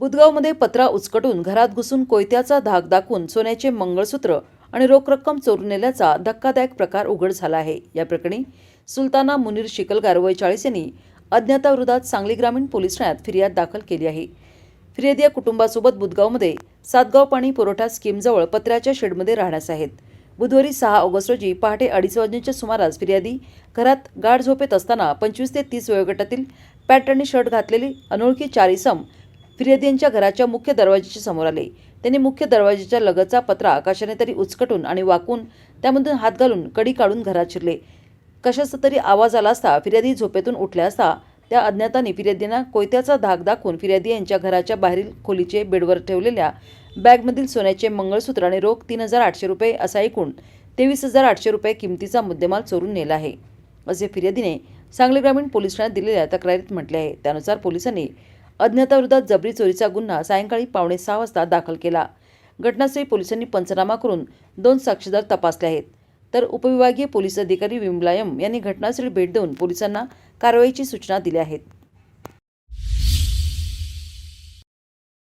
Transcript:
बुधगावमध्ये पत्रा उचकटून घरात घुसून कोयत्याचा धाक दाखवून सोन्याचे मंगळसूत्र आणि रोख रक्कम चोरून नेल्याचा धक्कादायक प्रकार उघड झाला आहे. या प्रकरणी सुलताना मुनीर शिकलगार वय चाळीस यांनी अज्ञाताविरोधात सांगली ग्रामीण पोलीस ठाण्यात फिर्याद दाखल केली आहे. फिर्यादी या कुटुंबासोबत बुधगावमध्ये सातगाव पाणी पुरवठा स्कीमजवळ पत्र्याच्या शेडमध्ये राहण्यास आहेत. बुधवारी सहा ऑगस्ट रोजी पहाटे अडीच वाजण्याच्या सुमारास फिर्यादी घरात गाढ झोपेत असताना पंचवीस ते तीस वयोगटातील पॅन्ट आणि शर्ट घातलेली अनोळखी चार फिर्यादींच्या फिर्यादी यांच्या घराच्या मुख्य दरवाजाच्या समोर आले. त्यांनी मुख्य दरवाजाच्या लगतचा पत्रा आकाशाने तरी उचकटून आणि वाकून त्यामधून हात घालून कडी काढून घरात शिरले. कशाचा तरी आवाज आला असता फिर्यादी झोपेतून उठल्या असता त्या अज्ञातांनी फिर्यादींना कोयत्याचा धाक दाखवून फिर्यादी यांच्या घराच्या बाहेरील खोलीचे बेडवर ठेवलेल्या बॅगमधील सोन्याचे मंगळसूत्र आणि रोख तीन हजार आठशे रुपये असा एकूण तेवीस हजार आठशे रुपये किमतीचा मुद्देमाल चोरून नेला आहे. असे फिर्यादीने सांगली ग्रामीण पोलीस ठाण्यात दिलेल्या तक्रारीत म्हटले आहे. त्यानुसार पोलिसांनी अज्ञाताविरोधात जबरी चोरीचा गुन्हा सायंकाळी पावणे सहा वाजता दाखल केला. घटनास्थळी पोलिसांनी पंचनामा करून दोन साक्षीदार तपासले आहेत. तर उपविभागीय पोलीस अधिकारी विमलायम यांनी घटनास्थळी भेट देऊन पोलिसांना कारवाईची सूचना दिल्या आहेत.